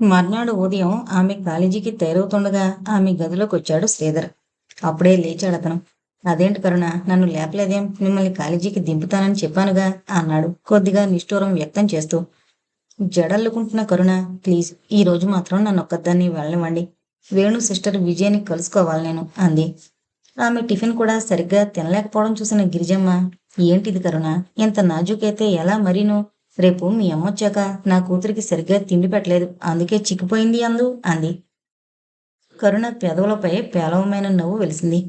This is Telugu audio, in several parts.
మర్నాడు ఉదయం ఆమె కాలేజీకి తయారవుతుండగా ఆమె గదిలోకి వచ్చాడు శ్రీధర్. అప్పుడే లేచాడు అతను. అదేంటి కరుణ? నన్ను లేపలేదేం? మిమ్మల్ని కాలేజీకి దింపుతానని చెప్పానుగా అన్నాడు కొద్దిగా నిష్ఠూరం వ్యక్తం చేస్తూ. జడల్లుకుంటున్న కరుణ ప్లీజ్. ఈ రోజు మాత్రం నన్ను ఒక్కదాన్ని వెళ్ళనివ్వండి. వేణు సిస్టర్ విజయని కలుసుకోవాలి నేను అంది. ఆమె టిఫిన్ కూడా సరిగ్గా తినలేకపోవడం చూసిన గిరిజమ్మ ఏంటిది కరుణ? ఇంత నాజుకైతే ఎలా మరీను? రేపు మీ అమ్మ వచ్చాక నా కూతురికి సరిగ్గా తిండి పెట్టలేదు. అందుకే చిక్కిపోయింది అందు అంది. కరుణ పెదవులపై పేలవమైన నవ్వు వెలిసింది.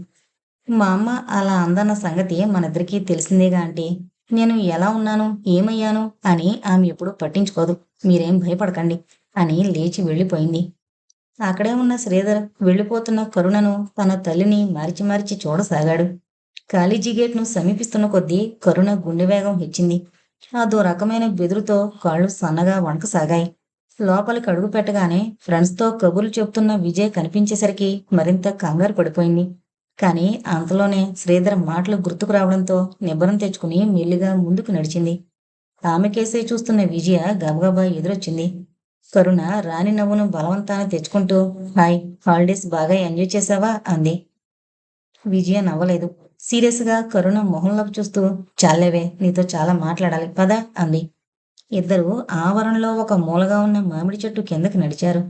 మా అమ్మ అలా అందన్న సంగతి మనిద్దరికీ తెలిసిందేగా అంటే నేను ఎలా ఉన్నాను ఏమయ్యాను అని ఆమె ఎప్పుడూ పట్టించుకోదు. మీరేం భయపడకండి అని లేచి వెళ్ళిపోయింది. అక్కడే ఉన్న శ్రీధర్ వెళ్ళిపోతున్న కరుణను తన తల్లిని మార్చి మార్చి చూడసాగాడు. కాలేజీ గేట్ను సమీపిస్తున్న కొద్దీ కరుణ గుండె వేగం హెచ్చింది. అదో రకమైన బెదురుతో కాళ్ళు సన్నగా వణకసాగాయి. లోపలికి అడుగు పెట్టగానే ఫ్రెండ్స్తో కబుర్లు చెప్తున్న విజయ్ కనిపించేసరికి మరింత కంగారు పడిపోయింది. కానీ అంతలోనే శ్రీధర్ మాటలు గుర్తుకు రావడంతో నిబ్బరం తెచ్చుకుని మెల్లిగా ముందుకు నడిచింది. ఆమెకేసే చూస్తున్న విజయ గబగబా ఎదురొచ్చింది. కరుణ రాణి నవ్వును బలవంతాన తెచ్చుకుంటూ హాయ్ హాలిడేస్ బాగా ఎంజాయ్ చేసావా? అంది. విజయ నవ్వలేదు. సీరియస్గా కరుణ మొహంలోకి చూస్తూ చాలేవే నీతో చాలా మాట్లాడాలి పద అంది. ఇద్దరు ఆవరణలో ఒక మూలగా ఉన్న మామిడి చెట్టు కిందకి నడిచారు.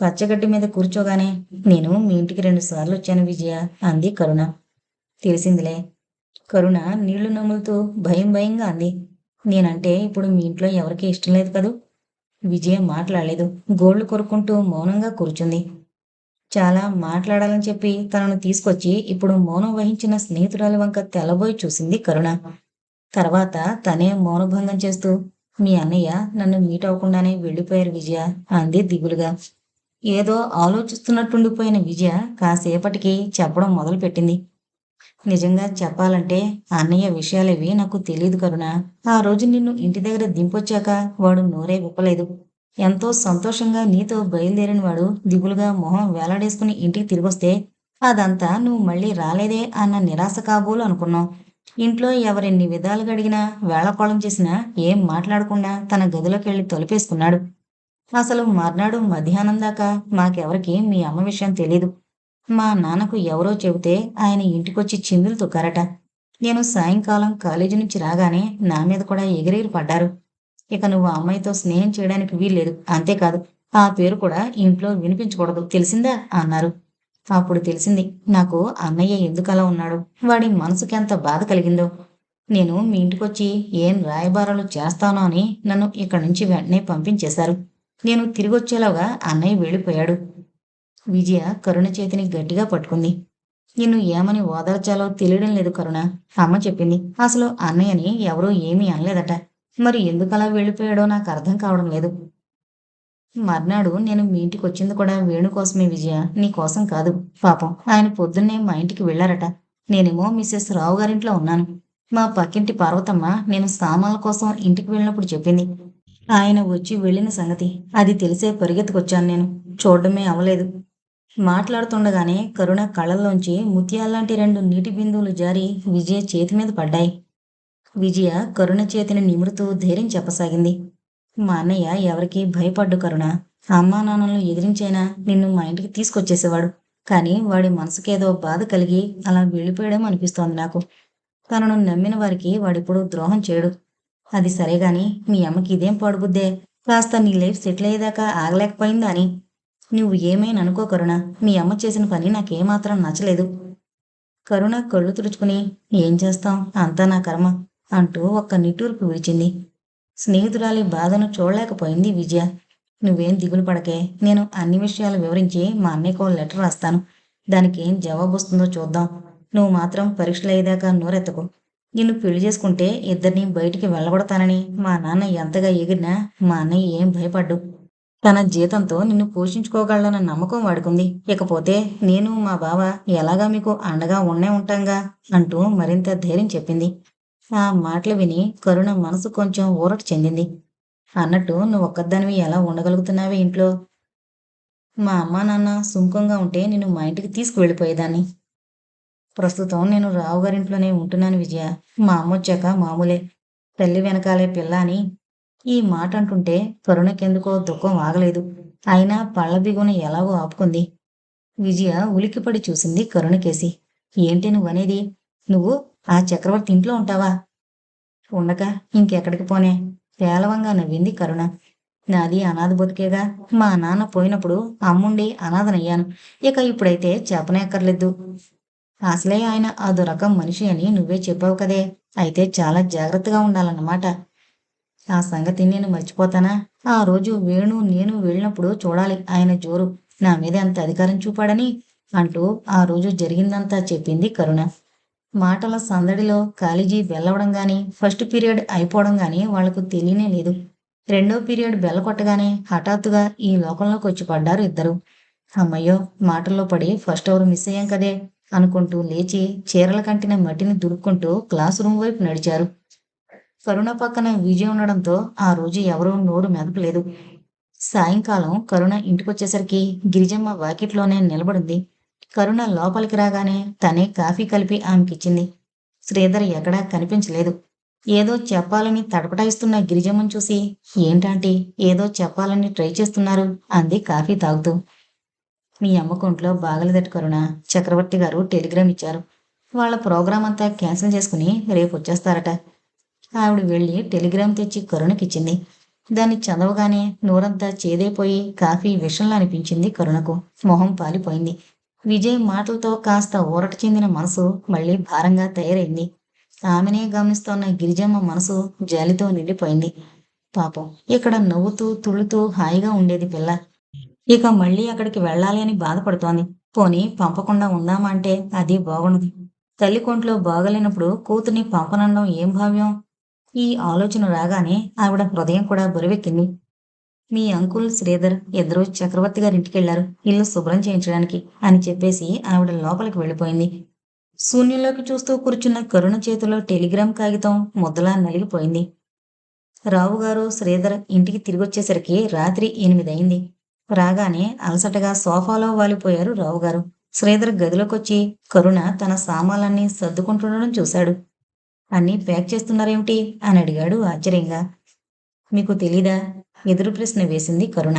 పచ్చగడ్డి మీద కూర్చోగానే నేను మీ ఇంటికి రెండు సార్లు వచ్చాను విజయ అంది కరుణ. తెలిసిందిలే. కరుణ నీళ్ళు నములుతూ భయం భయంగా అంది. నేనంటే ఇప్పుడు మీ ఇంట్లో ఎవరికీ ఇష్టం లేదు కదూ? విజయ మాట్లాడలేదు. గోళ్ళు కొరుక్కుంటూ మౌనంగా కూర్చుంది. చాలా మాట్లాడాలని చెప్పి తనను తీసుకొచ్చి ఇప్పుడు మౌనం వహించిన స్నేహితురాలి వంక తెల్లబోయి చూసింది కరుణ. తర్వాత తనే మౌనభంగం చేస్తూ మీ అన్నయ్య నన్ను మీట్ అవ్వకుండానే వెళ్ళిపోయారు విజయ అంది దిగులుగా. ఏదో ఆలోచిస్తున్నట్టుండిపోయిన విజయ కాసేపటికి చెప్పడం మొదలుపెట్టింది. నిజంగా చెప్పాలంటే అన్నయ్య విషయాలేవి నాకు తెలియదు కరుణ. ఆ రోజు నిన్ను ఇంటి దగ్గర దింపొచ్చాక వాడు నోరే విప్పలేదు ఎంతో సంతోషంగా నీతో బయలుదేరిన వాడు దిగులుగా మొహం వేలాడేసుకుని ఇంటికి తిరిగొస్తే అదంతా నువ్వు మళ్ళీ రాలేదే అన్న నిరాశ కాబోలు అనుకున్నావు ఇంట్లో ఎవరెన్ని విధాలుగా అడిగినా వేళకోళం చేసినా ఏం మాట్లాడకుండా తన గదిలోకి వెళ్ళి తొలిపేసుకున్నాడు. అసలు మర్నాడు మధ్యాహ్నం దాకా మాకెవరికి మీ అమ్మ విషయం తెలీదు. మా నాన్నకు ఎవరో చెబితే ఆయన ఇంటికొచ్చి చిందులు తొక్కారట. నేను సాయంకాలం కాలేజీ నుంచి రాగానే నా మీద కూడా ఎగిరెగిరి పడ్డారు. ఇక నువ్వు ఆ అమ్మాయితో స్నేహం చేయడానికి వీల్లేదు. అంతేకాదు ఆ పేరు కూడా ఇంట్లో వినిపించకూడదు. తెలిసిందా? అన్నారు. అప్పుడు తెలిసింది. నాకు అన్నయ్య ఎందుకు అలా ఉన్నాడు? వాడి మనసుకి ఎంత బాధ కలిగిందో. నేను మీ ఇంటికొచ్చి ఏం రాయబారాలు చేస్తానో అని నన్ను ఇక్కడి నుంచి వెంటనే పంపించేశారు. నేను తిరిగొచ్చేలాగా అన్నయ్య వెళ్ళిపోయాడు. విజయ కరుణ చేతిని గట్టిగా పట్టుకుంది. నిన్ను ఏమని ఓదార్చాలో తెలియడం లేదు కరుణ. అమ్మ చెప్పింది. అసలు అన్నయ్యని ఎవరూ ఏమీ అనలేదట. మరి ఎందుకు అలా వెళ్ళిపోయాడో నాకు అర్థం కావడం లేదు. మర్నాడు నేను మీ ఇంటికి వచ్చింది కూడా వేణు కోసమే విజయ. నీ కోసం కాదు. పాపం. ఆయన పొద్దున్నే మా ఇంటికి వెళ్ళారట. నేనేమో మిస్సెస్ రావు గారింట్లో ఉన్నాను. మా పక్కింటి పార్వతమ్మ నేను సామాన్ల కోసం ఇంటికి వెళ్ళినప్పుడు చెప్పింది. ఆయన వచ్చి వెళ్ళిన సంగతి. అది తెలిసే పరిగెత్తుకొచ్చాను నేను. చూడడమే అవలేదు మాట్లాడుతుండగానే కరుణ కళ్ళల్లోంచి ముత్యాల్లాంటి రెండు నీటి బిందువులు జారి విజయ చేతి మీద పడ్డాయి. విజయ కరుణ చేతిని నిమురుతూ ధైర్యం చెప్పసాగింది. మా అన్నయ్య ఎవరికీ భయపడ్డు కరుణ. అమ్మా నాన్నలను ఎదిరించైనా నిన్ను మా ఇంటికి తీసుకొచ్చేసేవాడు. కానీ వాడి మనసుకేదో బాధ కలిగి అలా వెళ్ళిపోయడం అనిపిస్తోంది నాకు. తనను నమ్మిన వారికి వాడిప్పుడు ద్రోహం చేయడు. అది సరే గాని మీ అమ్మకి ఇదేం పాడుబుద్దే కాస్త నీ లైఫ్ సెటిల్ అయ్యేదాకా ఆగలేకపోయిందా అని. నువ్వు ఏమైనా అనుకో కరుణ. మీ అమ్మ చేసిన పని నాకేమాత్రం నచ్చలేదు. కరుణ కళ్ళు తుడుచుకుని ఏం చేస్తాం? అంతా నా కర్మ. అంటూ ఒక్క నిట్టూర్పు విడిచింది స్నేహితురాలి బాధను చూడలేకపోయింది విజయ. నువ్వేం దిగులు పడకే. నేను అన్ని విషయాలు వివరించి మా అన్నయ్యకు లెటర్ రాస్తాను. దానికి ఏం జవాబు వస్తుందో చూద్దాం. నువ్వు మాత్రం పరీక్షలు అయ్యేదాకా నోరెత్తకు. నిన్ను పెళ్ళి చేసుకుంటే ఇద్దరిని బయటికి వెళ్ళగొడతానని మా నాన్న ఎంతగా ఎగిరినా మా అన్నయ్య ఏం భయపడ్డు. తన జీతంతో నిన్ను పోషించుకోగలనన్న నమ్మకం వాడుకుంది. ఇకపోతే నేను మా బావ ఎలాగా మీకు అండగా ఉండే ఉంటాంగా? అంటూ మరింత ధైర్యం చెప్పింది. ఆ మాటలు విని కరుణ మనసు కొంచెం ఊరట చెందింది. అన్నట్టు నువ్వు ఒక్కదానివి ఎలా ఉండగలుగుతున్నావే ఇంట్లో? మా అమ్మా నాన్న సుంకంగా ఉంటే నేను మా ఇంటికి తీసుకువెళ్ళిపోయేదాన్ని. ప్రస్తుతం నేను రావు గారింట్లోనే ఉంటున్నాను విజయ. మా అమ్మ వచ్చాక మామూలే. తల్లి వెనకాలే పిల్ల అని ఈ మాట అంటుంటే కరుణకెందుకో దుఃఖం ఆగలేదు. అయినా పళ్ళ బిగున ఎలాగో ఆపుకుంది. విజయ ఉలికిపడి చూసింది కరుణకేసి. ఏంటి నువ్వనేది? నువ్వు ఆ చక్రవర్తి ఇంట్లో ఉంటావా? ఉండక ఇంకెక్కడికి పోనే? పేలవంగా నవ్వింది కరుణ. నాది అనాథ బతికేగా. మా నాన్న పోయినప్పుడు అమ్ముండి అనాథనయ్యాను. ఇక ఇప్పుడైతే చెప్పనేక్కర్లేదు అసలే ఆయన అదో రకం మనిషి అని నువ్వే చెప్పావు కదే. అయితే చాలా జాగ్రత్తగా ఉండాలన్నమాట. ఆ సంగతి నేను మర్చిపోతానా? ఆ రోజు వేణు నేను వెళ్ళినప్పుడు చూడాలి ఆయన జోరు. నా మీద ఎంత అధికారం చూపాడని అంటూ ఆ రోజు జరిగిందంతా చెప్పింది కరుణ. మాటల సందడిలో కాలేజీ వెళ్ళవడం కానీ ఫస్ట్ పీరియడ్ అయిపోవడం కానీ వాళ్ళకు తెలియనే లేదు. రెండో పీరియడ్ బెల్ల కొట్టగానే హఠాత్తుగా ఈ లోకంలోకి వచ్చి పడ్డారు ఇద్దరు. అమ్మయ్యో మాటల్లో పడి ఫస్ట్ అవర్ మిస్ అయ్యాం కదే అనుకుంటూ లేచి చీరల కంటిన మట్టిని దుడుక్కుంటూ క్లాస్ రూమ్ వైపు నడిచారు. కరుణ పక్కన విజయ్ ఉండడంతో ఆ రోజు ఎవరూ నోరు మెదపలేదు. సాయంకాలం కరుణ ఇంటికొచ్చేసరికి గిరిజమ్మ వాకిట్లోనే నిలబడింది. కరుణ లోపలికి రాగానే తనే కాఫీ కలిపి ఆమెకిచ్చింది. శ్రీధర్ ఎక్కడా కనిపించలేదు. ఏదో చెప్పాలని తడపటాయిస్తున్న గిరిజమ్మను చూసి ఏంటంటే ఏదో చెప్పాలని ట్రై చేస్తున్నారు అంది కాఫీ తాగుతూ. మీ అమ్మకుంట్లో బాగలేదట కరుణ చక్రవర్తి గారు టెలిగ్రామ్ ఇచ్చారు. వాళ్ళ ప్రోగ్రాం అంతా క్యాన్సిల్ చేసుకుని రేపు వచ్చేస్తారట. ఆవిడ వెళ్ళి టెలిగ్రామ్ తెచ్చి కరుణకిచ్చింది. దాన్ని చదవగానే నోరంతా చేదైపోయి కాఫీ విషంలా అనిపించింది కరుణకు. మొహం పాలిపోయింది. విజయ్ మాటలతో కాస్త ఊరట చెందిన మనసు మళ్ళీ భారంగా తయారైంది. ఆమెనే గమనిస్తోన్న గిరిజమ్మ మనసు జాలితో నిండిపోయింది. పాపం ఇక్కడ నవ్వుతూ తుళ్ళుతూ హాయిగా ఉండేది పిల్ల. ఇక మళ్ళీ అక్కడికి వెళ్ళాలి అని బాధపడుతోంది. పోని పంపకుండా ఉందామా అంటే అది బాగుండదు. తల్లి కొంట్లో బాగలేనప్పుడు కూతుర్ని పంపనండం ఏం భావ్యం? ఈ ఆలోచన రాగానే ఆవిడ హృదయం కూడా బరువెక్కింది. మీ అంకుల్ శ్రీధర్ ఇద్దరు చక్రవర్తి గారి ఇంటికెళ్ళారు ఇల్లు శుభ్రం చేయించడానికి అని చెప్పేసి ఆవిడ లోపలికి వెళ్ళిపోయింది. శూన్యంలోకి చూస్తూ కూర్చున్న కరుణ చేతిలో టెలిగ్రామ్ కాగితం ముద్దలా నలిగిపోయింది. రావు గారు శ్రీధర్ ఇంటికి తిరిగొచ్చేసరికి రాత్రి ఎనిమిది అయింది రాగానే అలసటగా సోఫాలో వాలిపోయారు రావు గారు శ్రీధర్ గదిలోకొచ్చి కరుణ తన సామాన్లన్నీ సర్దుకుంటుండడం చూశాడు. అన్నీ ప్యాక్ చేస్తున్నారేమిటి? అని అడిగాడు ఆశ్చర్యంగా. మీకు తెలీదా? ఎదురు ప్రశ్న వేసింది కరుణ.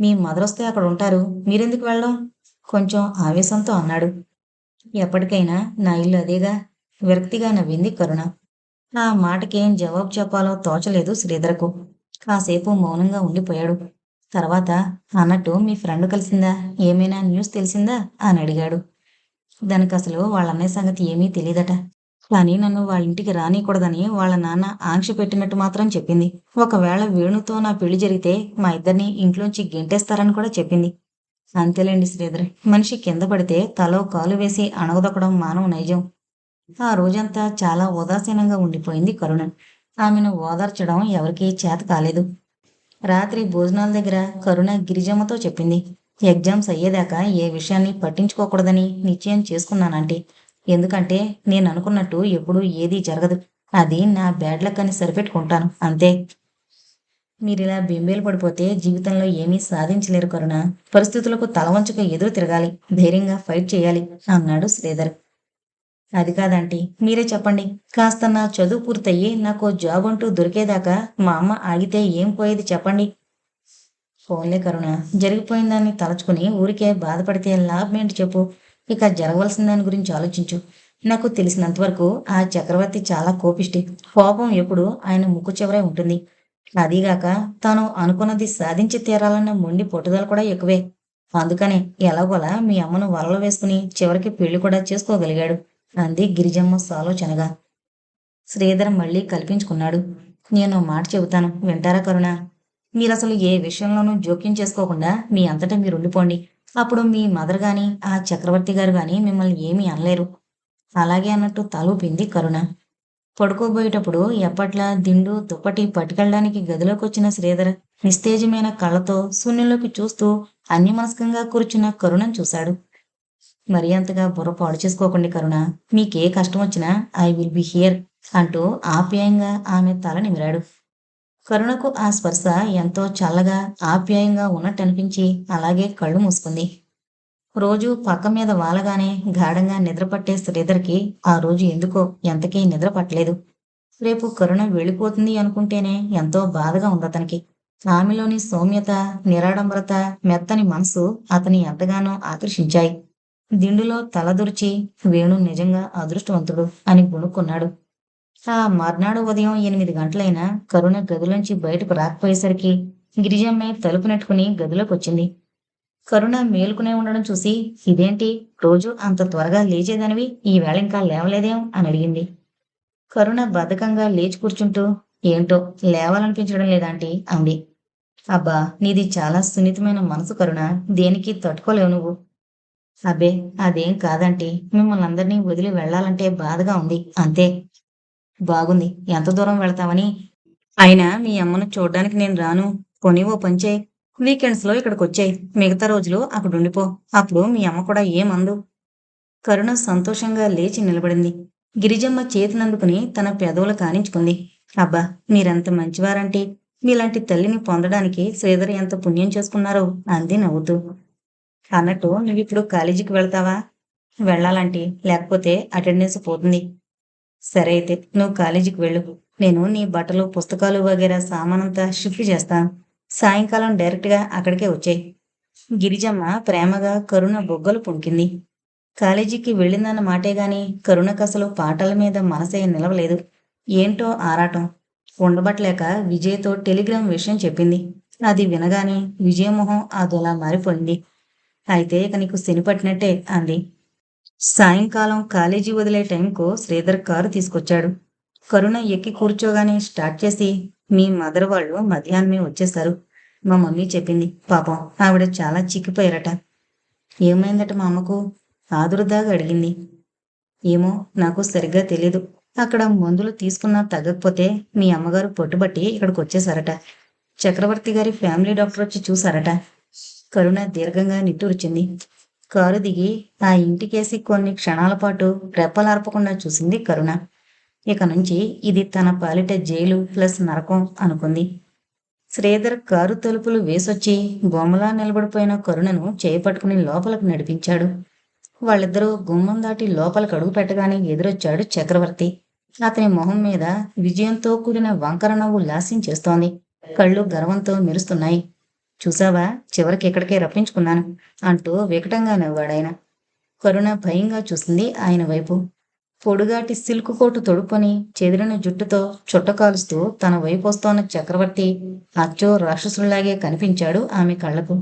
మీ మదర్ వస్తే అక్కడ ఉంటారు. మీరెందుకు వెళ్ళడం? కొంచెం ఆవేశంతో అన్నాడు. ఎప్పటికైనా నా ఇల్లు అదేగా? విరక్తిగా నవ్వింది కరుణ. ఆ మాటకేం జవాబు చెప్పాలో తోచలేదు శ్రీధరకు. కాసేపు మౌనంగా ఉండిపోయాడు. తర్వాత అన్నట్టు మీ ఫ్రెండ్ కలిసిందా? ఏమైనా న్యూస్ తెలిసిందా? అని అడిగాడు. దానికి అసలు వాళ్ళ అన్నయ్య సంగతి ఏమీ తెలియదట. కానీ నన్ను వాళ్ళ ఇంటికి రానియకూడదని వాళ్ళ నాన్న ఆంక్ష పెట్టినట్టు మాత్రం చెప్పింది. ఒకవేళ వేణుతో నా పెళ్ళి జరిగితే మా ఇద్దరిని ఇంట్లోంచి గెంటేస్తారని కూడా చెప్పింది. అంతేలేండి శ్రీధర్. మనిషి కింద పడితే తలో కాలు వేసి అణగదొక్కడం మానవ నైజం. ఆ రోజంతా చాలా ఉదాసీనంగా ఉండిపోయింది కరుణ ఆమెను ఓదార్చడం ఎవరికీ చేత కాలేదు. రాత్రి భోజనాల దగ్గర కరుణ గిరిజమ్మతో చెప్పింది ఎగ్జామ్స్ అయ్యేదాకా ఏ విషయాన్ని పట్టించుకోకూడదని నిశ్చయం చేసుకున్నానంటే ఎందుకంటే నేను అనుకున్నట్టు ఎప్పుడూ ఏదీ జరగదు. అది నా బ్యాడ్ లక్ అని సరిపెట్టుకుంటాను. అంతే. మీరు ఇలా బెంబేలు పడిపోతే జీవితంలో ఏమీ సాధించలేరు కరుణ. పరిస్థితులకు తలవంచుక ఎదురు తిరగాలి. ధైర్యంగా ఫైట్ చేయాలి అన్నాడు శ్రీధర్. అది కాదంటీ మీరే చెప్పండి. కాస్త నా చదువు పూర్తయ్యి నాకు జాబ్ అంటూ దొరికేదాకా మా అమ్మ ఆగితే ఏం పోయేది చెప్పండి. ఫోన్లే కరుణ. జరిగిపోయిందాన్ని తలచుకుని ఊరికే బాధపడితే లాభం ఏంటి చెప్పు. ఇక జరగవలసిన దాని గురించి ఆలోచించు. నాకు తెలిసినంతవరకు ఆ చక్రవర్తి చాలా కోపిష్టి. కోపం ఎప్పుడు ఆయన ముక్కు చివరే ఉంటుంది. అదీగాక తాను అనుకున్నది సాధించి తీరాలన్న మొండి పట్టుదల కూడా ఎక్కువే. అందుకనే ఎలాగోలా మీ అమ్మను వలలో వేసుకుని చివరికి పెళ్ళి కూడా చేసుకోగలిగాడు. అంది గిరిజమ్మ సాలోచనగా. శ్రీధర్ మళ్ళీ కల్పించుకున్నాడు. నేను మాట చెబుతాను. వింటారా కరుణ? మీరసలు ఏ విషయంలోనూ జోక్యం చేసుకోకుండా మీ అంతటా మీరు ఉండిపోండి. అప్పుడు మీ మదర్ గాని ఆ చక్రవర్తి గారు గాని మిమ్మల్ని ఏమీ అనలేరు. అలాగే అన్నట్టు తలూపింది కరుణ. పడుకోబోయేటప్పుడు ఎప్పట్లా దిండు దుప్పటి పట్టుకెళ్ళడానికి గదిలోకి వచ్చిన శ్రీధర్ నిస్తేజమైన కళ్ళతో శూన్యంలోకి చూస్తూ అన్యమనస్కంగా కూర్చున్న కరుణను చూశాడు. మరి అంతగా బుర్ర పాడు చేసుకోకండి కరుణ. మీకే కష్టం వచ్చినా ఐ విల్ బి హియర్ అంటూ ఆప్యాయంగా ఆమె తల నిమిరాడు. కరుణకు ఆ స్పర్శ ఎంతో చల్లగా ఆప్యాయంగా ఉన్నట్టు అనిపించి అలాగే కళ్ళు మూసుకుంది. రోజు పక్క మీద వాలగానే గాఢంగా నిద్రపట్టే శ్రీధర్కి ఆ రోజు ఎందుకో ఎంతకీ నిద్ర పట్టలేదు రేపు కరుణ వెళ్ళిపోతుంది అనుకుంటేనే ఎంతో బాధగా ఉంది అతనికి. ఆమెలోని సౌమ్యత నిరాడంబరత మెత్తని మనసు అతని ఎంతగానో ఆకర్షించాయి. దిండులో తలదుర్చి వేణు నిజంగా అదృష్టవంతుడు అని గుణుక్కున్నాడు ఆ మర్నాడు ఉదయం ఎనిమిది గంటలైనా కరుణ గదిలోంచి బయటకు రాకపోయేసరికి గిరిజమ్మే తలుపు నెట్టుకుని గదిలోకి వచ్చింది కరుణ మేలుకునే ఉండడం చూసి ఇదేంటి? రోజు అంత త్వరగా లేచేదనివి? ఈ వేళ ఇంకా లేవలేదేం? అని అడిగింది. కరుణ బద్ధకంగా లేచి కూర్చుంటూ ఏంటో లేవాలనిపించడం లేదాంటి అంది. అబ్బా నీది చాలా సున్నితమైన మనసు కరుణ. దేనికి తట్టుకోలేవు నువ్వు. అబ్బే అదేం కాదంటే మిమ్మల్ని అందరినీ వదిలి వెళ్ళాలంటే బాధగా ఉంది. అంతే. బాగుంది. ఎంత దూరం వెళ్తామని అయినా మీ అమ్మను చూడ్డానికి నేను రాను. పోనీ ఓ పంచే వీకెండ్స్లో ఇక్కడికి వచ్చాయి మిగతా రోజులు అక్కడ ఉండిపో అప్పుడు మీ అమ్మ కూడా ఏమందు కరుణ సంతోషంగా లేచి నిలబడింది. గిరిజమ్మ చేతినందుకుని తన పెదవులు కానించుకుంది. అబ్బా మీరెంత మంచివారంటే. మీలాంటి తల్లిని పొందడానికి శ్రీధర్ ఎంత పుణ్యం చేసుకున్నారో అంది నవ్వుతూ. అన్నట్టు నువ్వు ఇప్పుడు కాలేజీకి వెళ్తావా? వెళ్ళాలంటే లేకపోతే అటెండెన్స్ పోతుంది. సరే అయితే నువ్వు కాలేజీకి వెళ్ళు. నేను నీ బట్టలు పుస్తకాలు వగేరా సామానంతా షిఫ్ట్ చేస్తాను సాయంకాలం డైరెక్ట్గా అక్కడికే వచ్చాయి. గిరిజమ్మ ప్రేమగా కరుణ బొగ్గలు పుణికింది కాలేజీకి వెళ్ళిందన్న మాటే గాని కరుణకసలు పాటల మీద మనసే నిలవలేదు. ఏంటో ఆరాటం. ఉండబట్టలేక విజయ్తో టెలిగ్రామ్ విషయం చెప్పింది. అది వినగానే విజయమోహం అదోలా మారిపోయింది. అయితే ఇక నీకు శని పట్టినట్టే అంది. సాయంకాలం కాలేజీ వదిలే టైంకు శ్రీధర్ కారు తీసుకొచ్చాడు. కరుణ ఎక్కి కూర్చోగానే స్టార్ట్ చేసి మీ మదర్ వాళ్ళు మధ్యాహ్నమే వచ్చేశారు మా మమ్మీ చెప్పింది. పాపం ఆవిడ చాలా చిక్కిపోయారట. ఏమైందట మా అమ్మకు ఆదురుదాగా అడిగింది. ఏమో నాకు సరిగ్గా తెలీదు. అక్కడ మందులు తీసుకున్నా తగ్గకపోతే మీ అమ్మగారు పట్టుబట్టి ఇక్కడికి వచ్చేసారట చక్రవర్తి గారి ఫ్యామిలీ డాక్టర్ వచ్చి చూసారట కరుణ దీర్ఘంగా నిట్టూర్చింది. కారు దిగి ఆ ఇంటికేసి కొన్ని క్షణాల పాటు రెప్పలార్పకుండా చూసింది కరుణ. ఇక నుంచి ఇది తన పాలిట జైలు ప్లస్ నరకం అనుకుంది. శ్రీధర్ కారు తలుపులు వేసొచ్చి బొమ్మలా నిలబడిపోయిన కరుణను చేపట్టుకుని లోపలకు నడిపించాడు. వాళ్ళిద్దరూ గుమ్మం దాటి లోపలికి అడుగు పెట్టగానే ఎదురొచ్చాడు చక్రవర్తి. అతని మొహం మీద విజయంతో కూడిన వంకర నవ్వు లాస్యం చేస్తోంది కళ్ళు గర్వంతో మెరుస్తున్నాయి. చూసావా? చివరికి ఇక్కడికే రప్పించుకున్నాను అంటూ వికటంగా నవ్వాడాయన కరుణ భయంగా చూసింది ఆయన వైపు. పొడుగాటి సిల్క్ కోటు తొడుక్కొని చెదిరిన జుట్టుతో చుట్టకాలుస్తూ తన వైపు వస్తోన్న చక్రవర్తి అచ్చో రాక్షసులాగే కనిపించాడు ఆమె కళ్ళకు.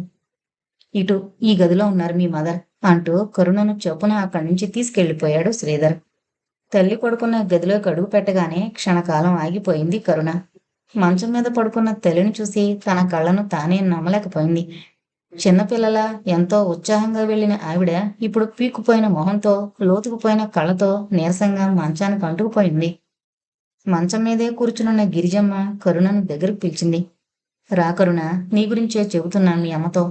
ఇటు ఈ గదిలో ఉన్నారు మీ మదర్ అంటూ కరుణను చొప్పున అక్కడి నుంచి తీసుకెళ్ళిపోయాడు శ్రీధర్. తల్లి పడుకున్న గదిలోకి అడుగు పెట్టగానే క్షణకాలం ఆగిపోయింది కరుణ. మంచం మీద పడుకున్న తెలిని చూసి తన కళ్ళను తానే నమ్మలేకపోయింది. చిన్నపిల్లల ఎంతో ఉత్సాహంగా వెళ్ళిన ఆవిడ ఇప్పుడు పీక్కుపోయిన మొహంతో లోతుకుపోయిన కళ్ళతో నీరసంగా మంచానికి అంటుకుపోయింది మంచం మీదే కూర్చునున్న గిరిజమ్మ కరుణను దగ్గరకు పిలిచింది. రా కరుణ నీ గురించే చెబుతున్నాను మీ అమ్మతో.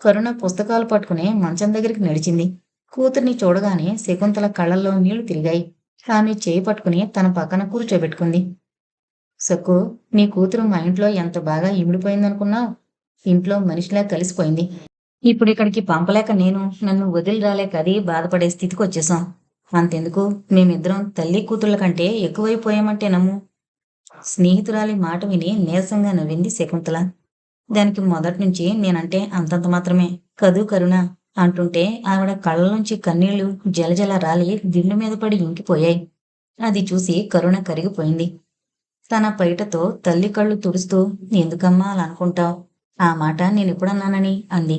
కరుణ పుస్తకాలు పట్టుకుని మంచం దగ్గరికి నడిచింది. కూతుర్ని చూడగానే శకుంతల కళ్ళల్లో నీళ్ళు తిరిగాయి. ఆమె చేయి పట్టుకుని తన పక్కన కూర్చోబెట్టుకుంది. సక్కు నీ కూతురు మా ఇంట్లో ఎంత బాగా ఇమిడిపోయిందనుకున్నావు? ఇంట్లో మనిషిలా కలిసిపోయింది. ఇప్పుడు ఇక్కడికి పంపలేక నేను నన్ను వదిలి రాలేక అది బాధపడే స్థితికి వచ్చేసాం అంతెందుకు? మేమిద్దరం తల్లి కూతుర్ల కంటే ఎక్కువైపోయామంటే నమ్ము. స్నేహితురాలి మాట విని నీరసంగా నవ్వింది శకుంతల. దానికి మొదటి నుంచి నేనంటే అంతంత మాత్రమే. కదు కరుణ అంటుంటే ఆవిడ కళ్ళ నుంచి కన్నీళ్ళు జలజల రాలి దిండు మీద పడి ఇంకిపోయాయి. అది చూసి కరుణ కరిగిపోయింది. తన పైటతో తల్లి కళ్ళు తుడుస్తూ ఎందుకమ్మా అలా అనుకుంటావు? ఆ మాట నేను ఎప్పుడన్నానని అంది.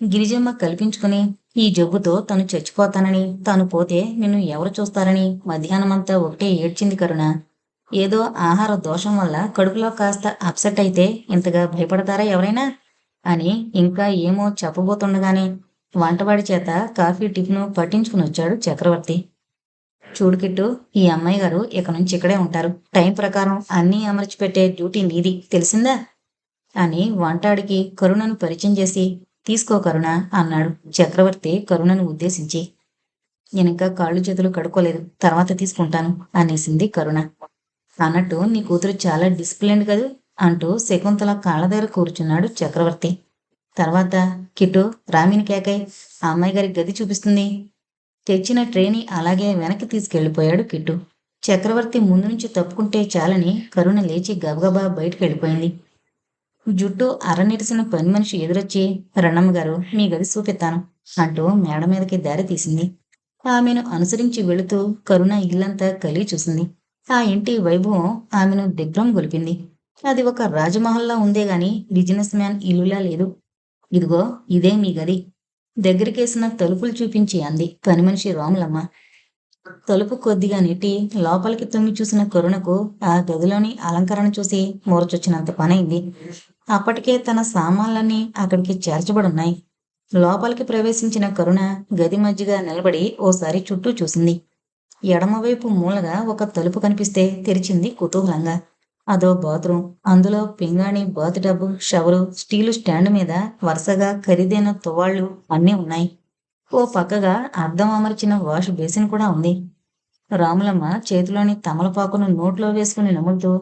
గిరిజమ్మ కల్పించుకుని ఈ జబ్బుతో తను చచ్చిపోతానని తాను పోతే నిన్ను ఎవరు చూస్తారని మధ్యాహ్నమంతా ఒకటే ఏడ్చింది కరుణ. ఏదో ఆహార దోషం వల్ల కడుపులో కాస్త అప్సెట్ అయితే ఇంతగా భయపడతారా ఎవరైనా? అని ఇంకా ఏమో చెప్పబోతుండగానే వంటవాడి చేత కాఫీ టిఫిన్ పట్టించుకుని వచ్చాడు చక్రవర్తి. చూడు కిట్టు ఈ అమ్మాయి గారు ఇక నుంచి ఇక్కడే ఉంటారు. టైం ప్రకారం అన్నీ అమర్చి పెట్టే డ్యూటీ నీది తెలిసిందా? అని వంటాడికి కరుణను పరిచయం చేసి తీసుకో కరుణ అన్నాడు చక్రవర్తి కరుణను ఉద్దేశించి. నేనింకా కాళ్ళు చేతులు కడుక్కోలేదు తర్వాత తీసుకుంటాను అనేసింది కరుణ. అన్నట్టు నీ కూతురు చాలా డిసిప్లిన్ కదూ అంటూ శకుంతల కాళ్ళ దగ్గర కూర్చున్నాడు చక్రవర్తి. తర్వాత కిట్టు రామిని కేకై ఆ అమ్మాయి గారి గది చూపిస్తుంది. తెచ్చిన ట్రేని అలాగే వెనక్కి తీసుకెళ్ళిపోయాడు కిట్టు. చక్రవర్తి ముందు నుంచి తప్పుకుంటే చాలని కరుణ లేచి గబగబా బయటకు వెళ్ళిపోయింది. జుట్టు అరనిరిసిన పని మనిషి ఎదురొచ్చి రణమ్మ గారు మీ గది చూపిస్తాను అంటూ మేడ మీదకి దారి తీసింది. ఆమెను అనుసరించి వెళుతూ కరుణ ఇల్లంతా కలిగి చూసింది. ఆ ఇంటి వైభవం ఆమెను దిగ్భ్రం గొలిపింది. అది ఒక రాజమహల్లా ఉందే గాని బిజినెస్ మ్యాన్ ఇల్లులా లేదు. ఇదిగో ఇదే మీ గది. దగ్గరికేసిన తలుపులు చూపించి అంది. పని మనిషి రాములమ్మ. తలుపు కొద్దిగా నెట్టి లోపలికి తొంగి చూసిన కరుణకు ఆ గదిలోని అలంకరణ చూసి మూరచొచ్చినంత పనైంది. అప్పటికే తన సామాన్లన్నీ అక్కడికి చేర్చబడున్నాయి. లోపలికి ప్రవేశించిన కరుణ గది మధ్యగా నిలబడి ఓసారి చుట్టూ చూసింది. ఎడమవైపు మూలగా ఒక తలుపు కనిపిస్తే తెరిచింది కుతూహలంగా. అదో బాత్రూమ్ అందులో పింగాణి bath tub shower steel stand మీద వరుసగా ఖరీదైన తువాళ్ళు అన్నీ ఉన్నాయి. ఓ పక్కగా అద్దం అమర్చిన వాష్ బేసిన్ కూడా ఉంది. రాములమ్మ చేతిలోని తమలపాకును నోట్లో వేసుకుని నములుతూ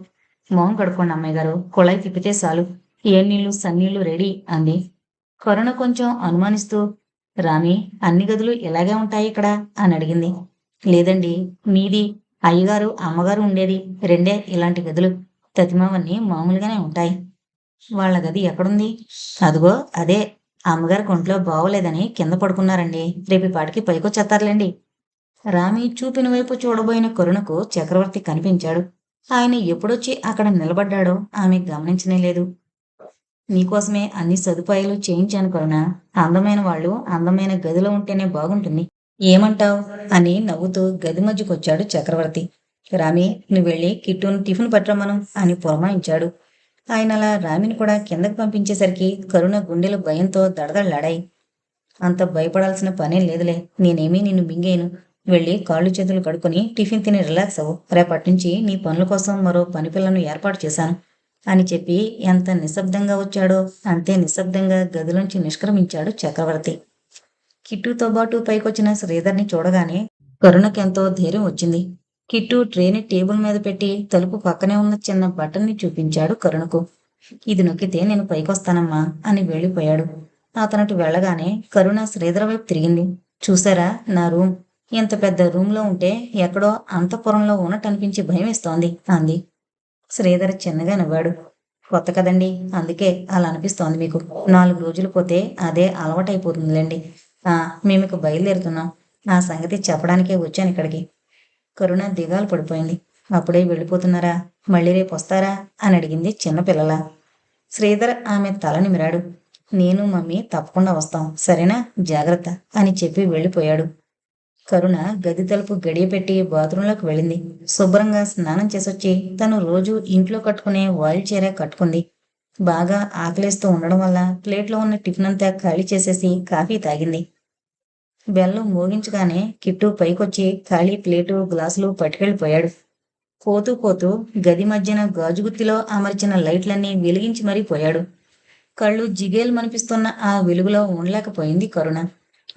మొహం కడుక్కోండి అమ్మాయి గారు కుళాయి తిప్పితే చాలు. ఏ నీళ్ళు సన్నీళ్ళు రెడీ అంది. కరుణ కొంచెం అనుమానిస్తూ రామి అన్ని గదులు ఇలాగే ఉంటాయి ఇక్కడ? అని అడిగింది. లేదండి మీది అయ్యగారు అమ్మగారు ఉండేది రెండే ఇలాంటి గదులు. తదిమవన్నీ మామూలుగానే ఉంటాయి. వాళ్ళ గది ఎక్కడుంది? అదిగో అదే. అమ్మగారి కొంట్లో బాగోలేదని కింద పడుకున్నారండి. రేపు పాటికి పైకొచ్చేస్తారులేండి రామి చూపిన వైపు చూడబోయిన కరుణకు చక్రవర్తి కనిపించాడు. ఆయన ఎప్పుడొచ్చి అక్కడ నిలబడ్డాడో ఆమె గమనించనే లేదు. నీకోసమే అన్ని సదుపాయాలు చేయించాను కరుణ. అందమైన వాళ్ళు అందమైన గదిలో ఉంటేనే బాగుంటుంది. ఏమంటావ్? అని నవ్వుతూ గది మధ్యకొచ్చాడు చక్రవర్తి. రామి నువ్వు వెళ్ళి కిట్టును టిఫిన్ పట్టరమ్మను అని పురమాయించాడు. ఆయన అలా రామిని కూడా కిందకు పంపించేసరికి కరుణ గుండెలు భయంతో దడదళ్ళాడాయి అంత భయపడాల్సిన పనేం లేదులే నేనేమీ నిన్ను మింగేను. వెళ్ళి కాళ్ళు చేతులు కడుక్కొని టిఫిన్ తిని రిలాక్స్ అవ్వు. రేపటి నుంచి నీ పనుల కోసం మరో పని పిల్లను ఏర్పాటు చేశాను అని చెప్పి ఎంత నిశ్శబ్దంగా వచ్చాడో అంతే నిశ్శబ్దంగా గదిలోంచి నిష్క్రమించాడు చక్రవర్తి. కిట్టుతో పాటు పైకొచ్చిన శ్రీధర్ని చూడగానే కరుణకెంతో ధైర్యం వచ్చింది. కిట్టు ట్రేని టేబుల్ మీద పెట్టి తలుపు పక్కనే ఉన్న చిన్న బటన్ని చూపించాడు కరుణకు. ఇది నొక్కితే నేను పైకొస్తానమ్మా అని వెళ్ళిపోయాడు. అతనటు వెళ్ళగానే కరుణ శ్రీధర్ వైపు తిరిగింది. చూసారా నా రూమ్? ఇంత పెద్ద రూమ్లో ఉంటే ఎక్కడో అంతఃపురంలో ఉన్నట్టనిపించి భయం ఇస్తోంది అంది. శ్రీధర్ చిన్నగా నవ్వాడు. కొత్త కదండి అందుకే అలా అనిపిస్తోంది మీకు. నాలుగు రోజులు పోతే అదే అలవాటైపోతుందిలేండి. మేము ఇక బయలుదేరుతున్నాం. ఆ సంగతి చెప్పడానికే వచ్చాను ఇక్కడికి. కరుణ దిగాలు పడిపోయింది. అప్పుడే వెళ్ళిపోతున్నారా? మళ్ళీ రేపు వస్తారా? అని అడిగింది చిన్నపిల్లల శ్రీధర్ ఆమె తల నిమిరాడు. నేను మమ్మీ తప్పకుండా వస్తాం. సరేనా? జాగ్రత్త అని చెప్పి వెళ్ళిపోయాడు. కరుణ గది తలుపు గడియపెట్టి బాత్రూంలోకి వెళ్ళింది. శుభ్రంగా స్నానం చేసొచ్చి తను రోజు ఇంట్లో కట్టుకునే వాయిల్ చీర కట్టుకుంది. బాగా ఆకలేస్తూ ఉండడం వల్ల ప్లేట్లో ఉన్న టిఫిన్ అంతా ఖాళీ చేసేసి కాఫీ తాగింది. బెల్లం మోగించగానే కిట్టు పైకొచ్చి ఖాళీ ప్లేటు గ్లాసులు పట్టుకెళ్ళిపోయాడు. పోతూ పోతూ గది మధ్యన గాజుగుత్తిలో అమర్చిన లైట్లన్నీ వెలిగించి మరీ పోయాడు. కళ్ళు జిగేలు మనిపిస్తున్న ఆ వెలుగులో ఉండలేకపోయింది కరుణ.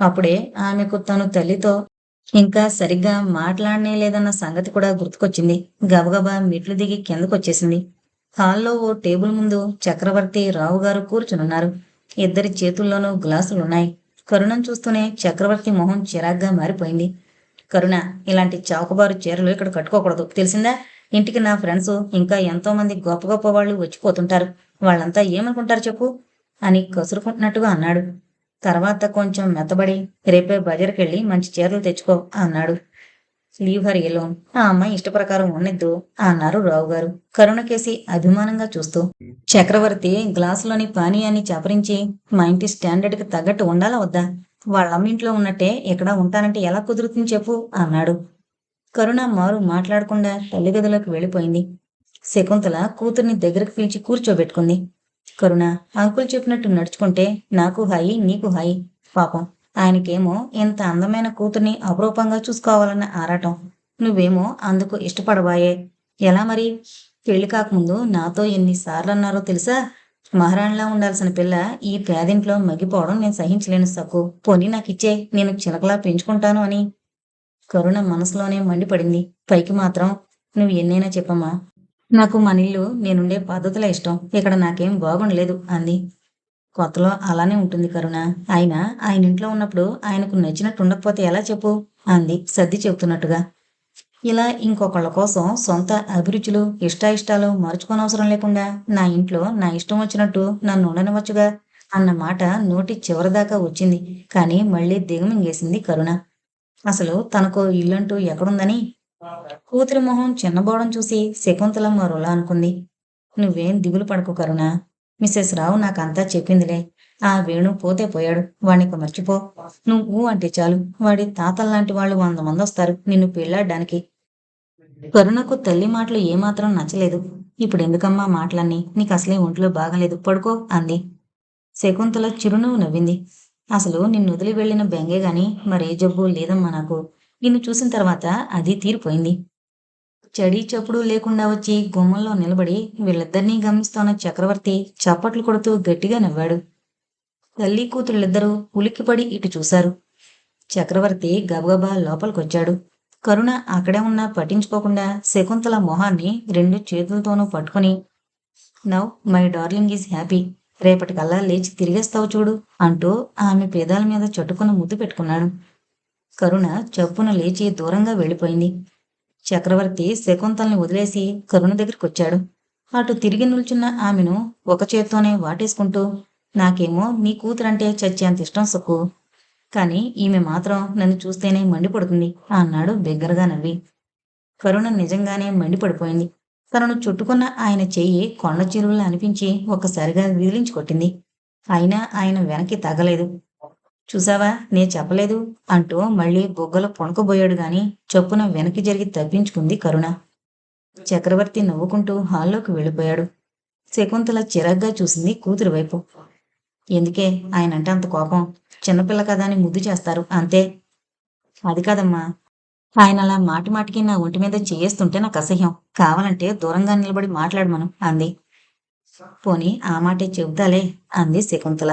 అప్పుడే ఆమెకు తను తల్లితో ఇంకా సరిగ్గా మాట్లాడనే లేదన్న సంగతి కూడా గుర్తుకొచ్చింది. గబగబా మెట్లు దిగి కిందకొచ్చేసింది. హాల్లో ఓ టేబుల్ ముందు చక్రవర్తి రావు గారు కూర్చునున్నారు. ఇద్దరి చేతుల్లోనూ గ్లాసులున్నాయి. కరుణను చూస్తూనే చక్రవర్తి మొహం చిరాగ్గా మారిపోయింది. కరుణ ఇలాంటి చౌకబారు చీరలు ఇక్కడ కట్టుకోకూడదు. తెలిసిందా? ఇంటికి నా ఫ్రెండ్స్ ఇంకా ఎంతో మంది గొప్ప గొప్ప వాళ్ళు వచ్చిపోతుంటారు. వాళ్ళంతా ఏమనుకుంటారు చెప్పు? అని కసురుకుంటున్నట్టుగా అన్నాడు. తర్వాత కొంచెం మెత్తబడి రేపే బజార్కెళ్ళి మంచి చీరలు తెచ్చుకో అన్నాడు. లీవ్ హర్ ఎలోన్ ఆ అమ్మాయి ఇష్ట ప్రకారం అన్నారు రావు గారు కరుణకేసి అభిమానంగా చూస్తూ చక్రవర్తి గ్లాసులోని పానీయాన్ని చపరించి మా ఇంటి స్టాండర్డ్కి తగ్గట్టు ఉండాలా వద్దా? వాళ్ళమ్మింట్లో ఉన్నట్టే ఇక్కడ ఉంటానంటే ఎలా కుదురుతుంది చెప్పు అన్నాడు. కరుణ మారు మాట్లాడకుండా తల్లి గదిలోకి వెళ్ళిపోయింది. శకుంతల కూతుర్ని దగ్గరకు పిలిచి కూర్చోబెట్టుకుంది. కరుణ అంకుల్ చెప్పినట్టు నడుచుకుంటే నాకు హాయి నీకు హాయి పాపం. ఆయనకేమో ఇంత అందమైన కూతుర్ని అపురూపంగా చూసుకోవాలన్న ఆరాటం. నువ్వేమో అందుకు ఇష్టపడబాయే. ఎలా మరి? పెళ్ళి కాకముందు నాతో ఎన్నిసార్లు అన్నారో తెలుసా? మహారాణిలా ఉండాల్సిన పిల్ల ఈ పేదింట్లో మగ్గిపోవడం నేను సహించలేను సక్కు పోనీ నాకు ఇచ్చే నేను చిలకలా పెంచుకుంటాను అని. కరుణ మనసులోనే మండిపడింది. పైకి మాత్రం నువ్వు ఎన్నైనా చెప్పమ్మా. నాకు మన ఇల్లు నేనుండే పద్ధతుల ఇష్టం. ఇక్కడ నాకేం బాగుండలేదు అంది. కొత్తలో అలానే ఉంటుంది కరుణ. ఆయన ఆయన ఇంట్లో ఉన్నప్పుడు ఆయనకు నచ్చినట్టు ఉండకపోతే ఎలా చెప్పు? అంది సర్ది చెబుతున్నట్టుగా. ఇలా ఇంకొకళ్ళ కోసం సొంత అభిరుచులు ఇష్టాయిష్టాలు మరుచుకోనవసరం లేకుండా నా ఇంట్లో నా ఇష్టం వచ్చినట్టు నన్ను ఉండనివచ్చుగా అన్న మాట నోటి చివరిదాకా వచ్చింది. కానీ మళ్ళీ దిగమింగేసింది కరుణ. అసలు తనకు ఇల్లంటూ ఎక్కడుందని? కూతురి మొహం చిన్నబోవడం చూసి శకుంతల మరోలా అనుకుంది. నువ్వేం దిగులు పడకు కరుణ. మిస్సెస్ రావు నాకంతా చెప్పిందిలే. ఆ వేణు పోతే పోయాడు. వాణ్ణిక మర్చిపో. నువ్వు అంటే చాలు. వాడి తాతల్లాంటి వాళ్ళు వంద మంది వస్తారు నిన్ను పెళ్ళాడడానికి. కరుణకు తల్లి మాటలు ఏమాత్రం నచ్చలేదు. ఇప్పుడు ఎందుకమ్మా మాటలన్నీ? నీకు అసలే ఒంట్లో బాగలేదు. పడుకో అంది. శకుంతల చిరునవ్వు నవ్వింది. అసలు నిన్ను వదిలి వెళ్ళిన బెంగే గాని మరే జబ్బు లేదమ్మా నాకు. నిన్ను చూసిన తర్వాత అది తీరిపోయింది. చడి చప్పుడు లేకుండా వచ్చి గుమ్మంలో నిలబడి వీళ్ళిద్దరినీ గమనిస్తున్న చక్రవర్తి చప్పట్లు కొడుతూ గట్టిగా నవ్వాడు. తల్లి కూతుళ్ళిద్దరూ ఉలిక్కిపడి ఇటు చూశారు. చక్రవర్తి గబగబా లోపలికొచ్చాడు. కరుణ అక్కడే ఉన్నా పట్టించుకోకుండా శకుంతల మొహాన్ని రెండు చేతులతోనూ పట్టుకొని now my darling is happy. రేపటికల్లా లేచి తిరిగేస్తావు చూడు అంటూ ఆమె పేదాల మీద చట్టుకుని ముద్దు పెట్టుకున్నాడు. కరుణ చప్పున లేచి దూరంగా వెళ్ళిపోయింది. చక్రవర్తి శకుంతల్ని వదిలేసి కరుణ దగ్గరికి వచ్చాడు అటు తిరిగి నిల్చున్న ఆమెను ఒక చేత్తోనే వాటేసుకుంటూ నాకేమో నీ కూతురంటే చచ్చేంత ఇష్టం సుక్కు. కానీ ఈమె మాత్రం నన్ను చూస్తేనే మండిపడుతుంది అన్నాడు బిగ్గరగా నవ్వి. కరుణ నిజంగానే మండిపడిపోయింది. తనను చుట్టుకున్న ఆయన చెయ్యి కొండ చెరువులు అనిపించి ఒక్కసారిగా విదిలించి కొట్టింది అయినా ఆయన వెనక్కి తగలేదు. చూసావా? నే చెప్పలేదు. అంటూ మళ్ళీ బొగ్గలో పొణకబోయాడు గాని చొప్పున వెనక్కి జరిగి తప్పించుకుంది కరుణ. చక్రవర్తి నవ్వుకుంటూ హాల్లోకి వెళ్ళిపోయాడు. శకుంతల చిరాగ్గా చూసింది కూతురు వైపు. ఎందుకే? ఆయన అంటే అంత కోపం. చిన్నపిల్ల కదా అని ముద్దు చేస్తారు. అంతే. అది కాదమ్మా. ఆయన అలా మాటి మాటికి నా ఒంటి మీద చేయిస్తుంటే నాకు అసహ్యం. కావాలంటే దూరంగా నిలబడి మాట్లాడమను అంది. పోని ఆ మాటే చెబుతాలే అంది శకుంతల.